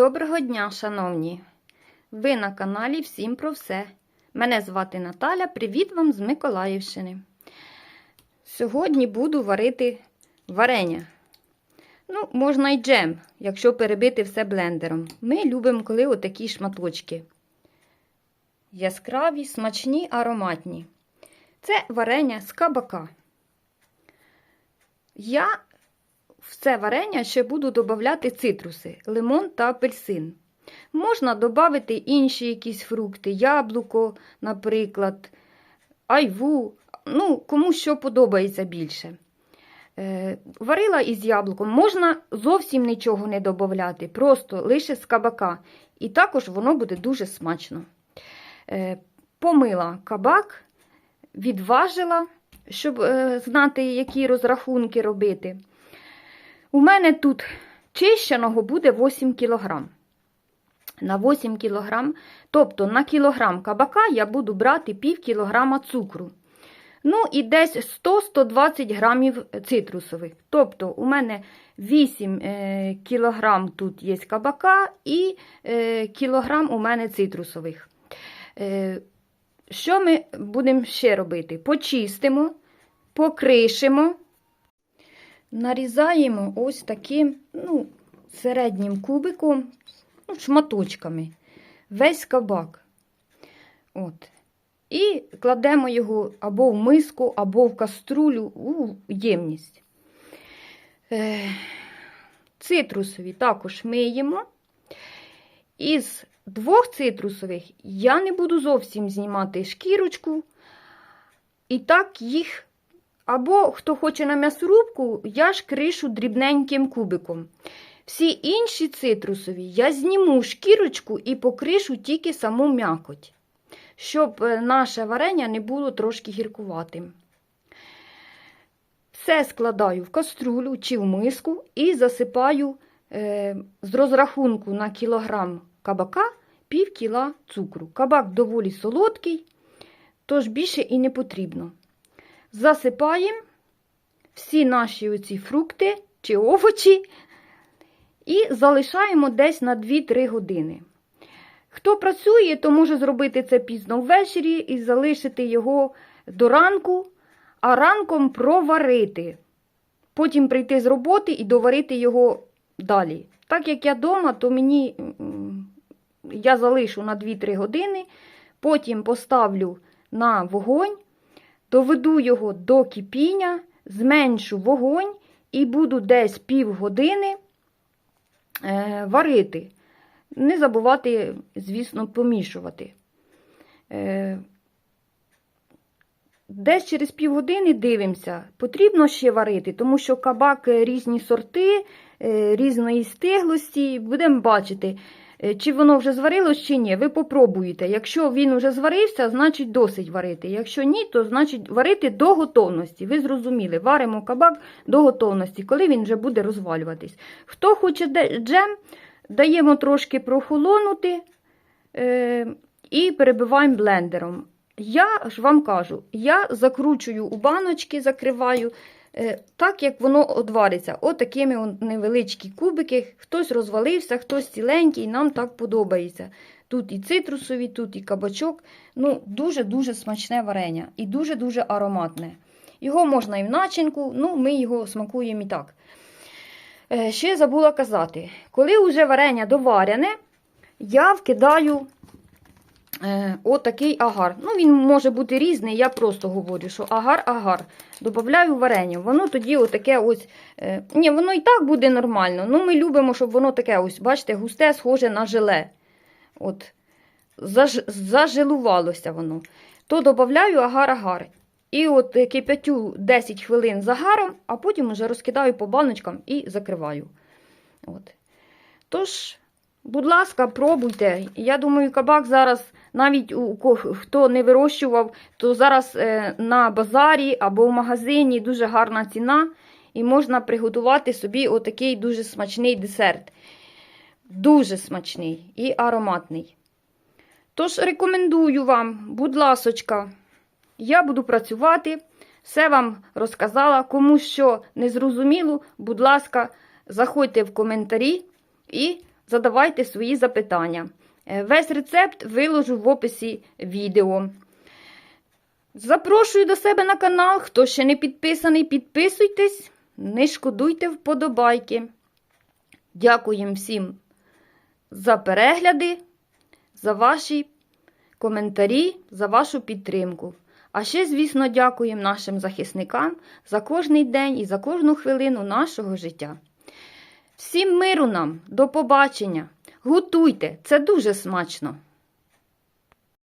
Доброго дня, шановні! Ви на каналі Всім про все. Мене звати Наталя. Привіт вам з Миколаївщини. Сьогодні буду варити варення. Ну, можна й джем, якщо перебити все блендером. Ми любимо, коли отакі шматочки. Яскраві, смачні, ароматні. Це варення з кабака. Я в це варення ще буду додавати цитруси, лимон та апельсин. Можна додати інші якісь фрукти, яблуко, наприклад, айву, ну, кому що подобається більше. Е, варила із яблуком, можна зовсім нічого не додати, просто лише з кабака. І також воно буде дуже смачно. Е, помила кабак, відважила, щоб е, знати, які розрахунки робити. У мене тут чищеного буде 8 кг. На 8 кг, тобто на кілограм кабака я буду брати пів кілограма цукру. Ну і десь 100-120 грамів цитрусових. Тобто у мене 8 е, кілограм тут є кабака і е, кілограм у мене цитрусових. Е, що ми будемо ще робити? Почистимо, покришимо. Нарізаємо ось таким ну, середнім кубиком, ну, шматочками, весь кабак. От. І кладемо його або в миску, або в каструлю у ємність. Е, Цитрусові також миємо. Із двох цитрусових я не буду зовсім знімати шкірочку. І так їх або, хто хоче на м'ясорубку, я ж кришу дрібненьким кубиком. Всі інші цитрусові я зніму шкірочку і покришу тільки саму м'якоть, щоб наше варення не було трошки гіркуватим. Все складаю в каструлю чи в миску і засипаю е, з розрахунку на кілограм кабака пів кіла цукру. Кабак доволі солодкий, тож більше і не потрібно. Засипаємо всі наші оці фрукти чи овочі і залишаємо десь на 2-3 години. Хто працює, то може зробити це пізно ввечері і залишити його до ранку, а ранком проварити. Потім прийти з роботи і доварити його далі. Так як я вдома, то мені я залишу на 2-3 години, потім поставлю на вогонь доведу його до кипіння, зменшу вогонь і буду десь півгодини е, варити. Не забувати, звісно, помішувати. Е, Десь через півгодини дивимося, потрібно ще варити, тому що кабак різні сорти, е, різної стиглості, будемо бачити. Е, чи воно вже зварилось, чи ні. Ви попробуєте. Якщо він вже зварився, значить досить варити. Якщо ні, то значить варити до готовності. Ви зрозуміли, варимо кабак до готовності, коли він вже буде розвалюватись. Хто хоче джем, даємо трошки прохолонути е, і перебиваємо блендером. Я ж вам кажу, я закручую у баночки, закриваю. Е, так, як воно одвариться. Отакими невеличкі кубики. Хтось розвалився, хтось ціленький, нам так подобається. Тут і цитрусові, тут і кабачок. Ну, Дуже-дуже смачне варення і дуже-дуже ароматне. Його можна і в начинку, ну, ми його смакуємо і так. Е, ще забула казати, коли вже варення доварене, я вкидаю отакий агар. Ну, Він може бути різний, я просто говорю, що агар-агар. Добавляю варення. Воно тоді отаке ось. Е, ні, воно і так буде нормально. Ну, Ми любимо, щоб воно таке ось, бачите, густе, схоже на желе. От, заж, воно. То додаю агар-агар. І от кип'ятю 10 хвилин з агаром, а потім вже розкидаю по баночкам і закриваю. От. Тож, будь ласка, пробуйте. Я думаю, кабак зараз навіть у хто не вирощував, то зараз е, на базарі або в магазині дуже гарна ціна, і можна приготувати собі отакий дуже смачний десерт. Дуже смачний і ароматний. Тож, рекомендую вам, будь ласочка, я буду працювати, все вам розказала. Кому що не зрозуміло, будь ласка, заходьте в коментарі і задавайте свої запитання. Е, Весь рецепт виложу в описі відео. Запрошую до себе на канал. Хто ще не підписаний, підписуйтесь, не шкодуйте вподобайки. Дякуємо всім за перегляди, за ваші коментарі, за вашу підтримку. А ще, звісно, дякуємо нашим захисникам за кожний день і за кожну хвилину нашого життя. Всім миру нам, до побачення! Готуйте, це дуже смачно!